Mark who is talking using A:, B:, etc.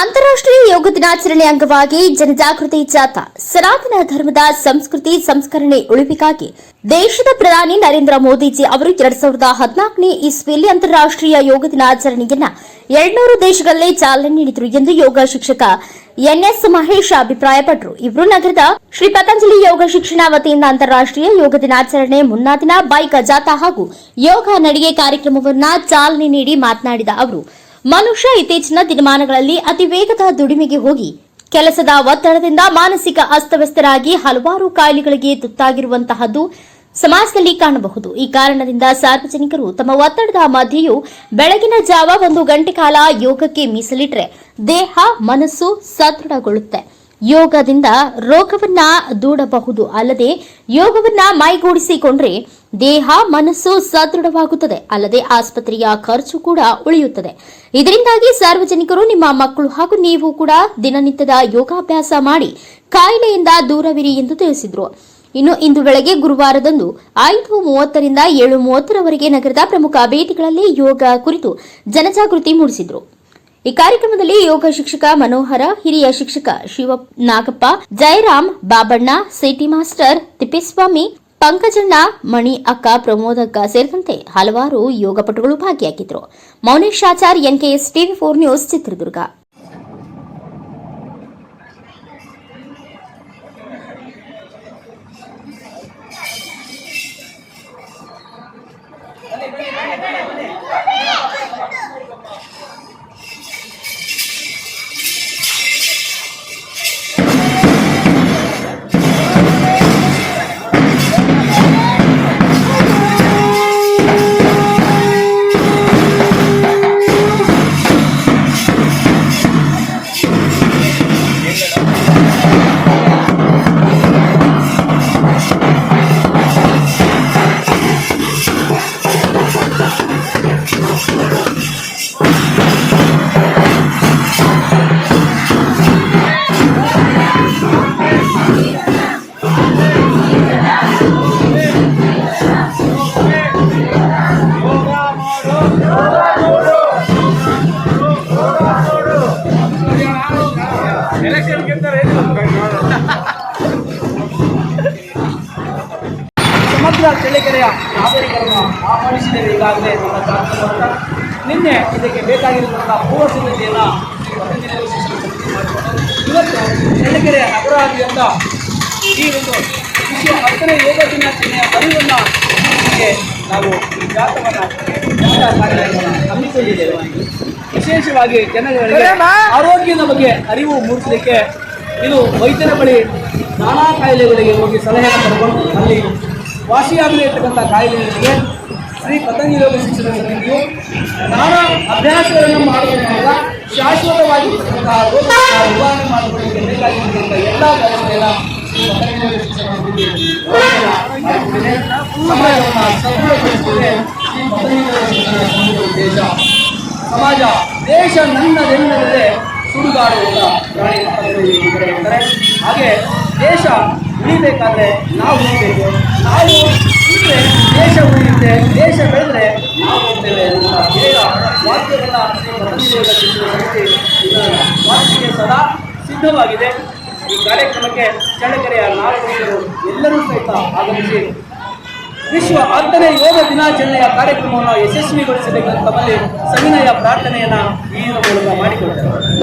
A: ಅಂತಾರಾಷ್ಟ್ರೀಯ ಯೋಗ ದಿನಾಚರಣೆ ಅಂಗವಾಗಿ ಜನಜಾಗೃತಿ ಜಾಥಾ, ಸನಾತನ ಧರ್ಮದ ಸಂಸ್ಕೃತಿ ಸಂಸ್ಕರಣೆ ಉಳಿವಿಗಾಗಿ ದೇಶದ ಪ್ರಧಾನಿ ನರೇಂದ್ರ ಮೋದಿಜಿ ಅವರು ಎರಡ್ ಸಾವಿರದ ಹದಿನಾಲ್ಕನೇ ಇಸ್ವಿಯಲ್ಲಿ ಅಂತಾರಾಷ್ಟ್ರೀಯ ಯೋಗ ದಿನಾಚರಣೆಯನ್ನ ಎರಡ್ನೂರು ದೇಶಗಳಲ್ಲೇ ಚಾಲನೆ ನೀಡಿದರು ಎಂದು ಯೋಗ ಶಿಕ್ಷಕ ಎನ್ಎಸ್ ಮಹೇಶ್ ಅಭಿಪ್ರಾಯಪಟ್ಟರು ಇವರು ನಗರದ ಶ್ರೀ ಪತಂಜಲಿ ಯೋಗ ಶಿಕ್ಷಣ ವತಿಯಿಂದ ಅಂತಾರಾಷ್ಟ್ರೀಯ ಯೋಗ ದಿನಾಚರಣೆ ಮುನ್ನಾ ದಿನ ಬೈಕ್ ಜಾಥಾ ಹಾಗೂ ಯೋಗ ನಡಿಗೆ ಕಾರ್ಯಕ್ರಮವನ್ನ ಚಾಲನೆ ನೀಡಿ ಮಾತನಾಡಿದ ಅವರು. ಮನುಷ್ಯ ಇತ್ತೀಚಿನ ದಿನಮಾನಗಳಲ್ಲಿ ಅತಿ ವೇಗದ ದುಡಿಮೆಗೆ ಹೋಗಿ ಕೆಲಸದ ಒತ್ತಡದಿಂದ ಮಾನಸಿಕ ಅಸ್ತವ್ಯಸ್ತರಾಗಿ ಹಲವಾರು ಕಾಯಿಲೆಗಳಿಗೆ ತುತ್ತಾಗಿರುವಂತಹದ್ದು ಸಮಾಜದಲ್ಲಿ ಕಾಣಬಹುದು. ಈ ಕಾರಣದಿಂದ ಸಾರ್ವಜನಿಕರು ತಮ್ಮ ಒತ್ತಡದ ಮಧ್ಯೆಯೂ ಬೆಳಗಿನ ಜಾವ ಒಂದು ಗಂಟೆ ಕಾಲ ಯೋಗಕ್ಕೆ ಮೀಸಲಿಟ್ಟರೆ ದೇಹ, ಮನಸ್ಸು ಸದೃಢಗೊಳ್ಳುತ್ತೆ. ಯೋಗದಿಂದ ರೋಗವನ್ನ ದೂಡಬಹುದು. ಅಲ್ಲದೆ ಯೋಗವನ್ನ ಮೈಗೂಡಿಸಿಕೊಂಡ್ರೆ ದೇಹ, ಮನಸ್ಸು ಸದೃಢವಾಗುತ್ತದೆ. ಅಲ್ಲದೆ ಆಸ್ಪತ್ರೆಯ ಖರ್ಚು ಕೂಡ ಉಳಿಯುತ್ತದೆ. ಇದರಿಂದಾಗಿ ಸಾರ್ವಜನಿಕರು, ನಿಮ್ಮ ಮಕ್ಕಳು ಹಾಗೂ ನೀವು ಕೂಡ ದಿನನಿತ್ಯದ ಯೋಗಾಭ್ಯಾಸ ಮಾಡಿ ಕಾಯಿಲೆಯಿಂದ ದೂರವಿರಿ ಎಂದು ತಿಳಿಸಿದರು. ಇನ್ನು ಇಂದು ಬೆಳಗ್ಗೆ ಗುರುವಾರದಂದು ಐದು ಮೂವತ್ತರಿಂದ ಏಳು ಮೂವತ್ತರವರೆಗೆ ನಗರದ ಪ್ರಮುಖ ಭೇಟಿಗಳಲ್ಲಿ ಯೋಗ ಕುರಿತು ಜನಜಾಗೃತಿ ಮೂಡಿಸಿದರು. ಈ ಕಾರ್ಯಕ್ರಮದಲ್ಲಿ ಯೋಗ ಶಿಕ್ಷಕ ಮನೋಹರ, ಹಿರಿಯ ಶಿಕ್ಷಕ ಶಿವ ನಾಗಪ್ಪ, ಜಯರಾಮ್ ಬಾಬಣ್ಣ, ಸಿಟಿ ಮಾಸ್ಟರ್ ತಿಪ್ಪೇಸ್ವಾಮಿ, ಪಂಕಜಣ್ಣ, ಮಣಿ ಅಕ್ಕ ಪ್ರಮೋದಕ್ಕ ಸೇರಿದಂತೆ ಹಲವಾರು ಯೋಗಪಟುಗಳು ಭಾಗಿಯಾಗಿದ್ದರು. Mounesh Achar, NKS TV four news Chitradurga.
B: ಸಮಗ್ರ ಚಳ್ಳಕೆರೆಯ ನಾಗರಿಕರನ್ನು ಆಹ್ವಾನಿಸಿದ್ದೇವೆ ಈಗಾಗಲೇ ನಮ್ಮ ಕಾರ್ಯಕ್ರಮವನ್ನು ನಿನ್ನೆ ಇದಕ್ಕೆ ಬೇಕಾಗಿರುವಂತಹ ಪೂರ್ವ ಸಿದ್ಧತೆಯನ್ನು ಇವತ್ತು ಚಳ್ಳಕೆರೆಯ ನಗರಾದ್ಯಂತ ಈ ಒಂದು ವಿಶ್ವ ಹತ್ತನೇ ಯೋಗ ದಿನಾಚರಣೆಯ ಅರಿವನ್ನು ನಾವು ಈ ಜಾತವನ್ನು ಜಾಥಾ ಕಾರ್ಯಕ್ರಮವನ್ನು ಹಮ್ಮಿಕೊಂಡಿದ್ದೇವೆ. ವಿಶೇಷವಾಗಿ ಜನಗಳಿಗೆ ಆರೋಗ್ಯದ ಬಗ್ಗೆ ಅರಿವು ಮೂಡಿಸಲಿಕ್ಕೆ ಇದು ವೈದ್ಯರ ಬಳಿ ನಾನಾ ಕಾಯಿಲೆಗಳಿಗೆ ಹೋಗಿ ಸಲಹೆಯನ್ನು ಪಡ್ಕೊಂಡು ಅಲ್ಲಿ ವಾಸಿಯಾಗದೇ ಇರ್ತಕ್ಕಂಥ ಕಾಯಿಲೆಗಳಿಗೆ ಶ್ರೀ ಪತಂಜಲಿ ಯೋಗ ಶಿಕ್ಷಣ ಸಮಿತಿಯು ನಾನಾ ಅಭ್ಯಾಸಗಳನ್ನು ಮಾಡುವುದರಿಂದ ಶಾಶ್ವತವಾಗಿ ಇರ್ತಕ್ಕಂತಹ ರೋಗಗಳನ್ನು ನಿವಾರಣೆ ಮಾಡಿಕೊಳ್ಳಲಿಕ್ಕೆ ಬೇಕಾಗಿರ್ತಕ್ಕಂಥ ಎಲ್ಲ ವ್ಯವಸ್ಥೆಯನ್ನು ಉದ್ದೇಶ ಸಮಾಜ, ದೇಶ ನನ್ನದೆನ್ನದೇ ಸುಡುಗಾಡುವುದ ಪ್ರಾಣಿ ಕಡೆ ಹಾಗೆ ದೇಶ ಉಳಿಬೇಕಾದ್ರೆ ನಾವು ಉಳಿಬೇಕು. ನಾವು ಉಳಿದ್ರೆ ದೇಶ ಉಳಿಯುತ್ತೆ, ದೇಶ ಬೆಳೆದ್ರೆ ನಾವು ಉಳಿತೇವೆ ಅಂತ ಬೇಗ ಸಮಿತಿ ವಾಕ್ಯಕ್ಕೆ ಸದಾ ಸಿದ್ಧವಾಗಿದೆ. ಈ ಕಾರ್ಯಕ್ರಮಕ್ಕೆ ಚಳ್ಳಕೆರೆಯ ನಾಗರಿಕರು ಎಲ್ಲರೂ ಸಹಿತ ಆಗಮಿಸಿ ವಿಶ್ವ ಹತ್ತನೇ ಯೋಗ ದಿನಾಚರಣೆಯ ಕಾರ್ಯಕ್ರಮವನ್ನು ಯಶಸ್ವಿಗೊಳಿಸಬೇಕೆಂದು ತಮ್ಮಲ್ಲಿ ಸವಿನಯ ಪ್ರಾರ್ಥನೆಯನ್ನು ಈ ಮೂಲಕ ಮಾಡಿಕೊಳ್ತೇವೆ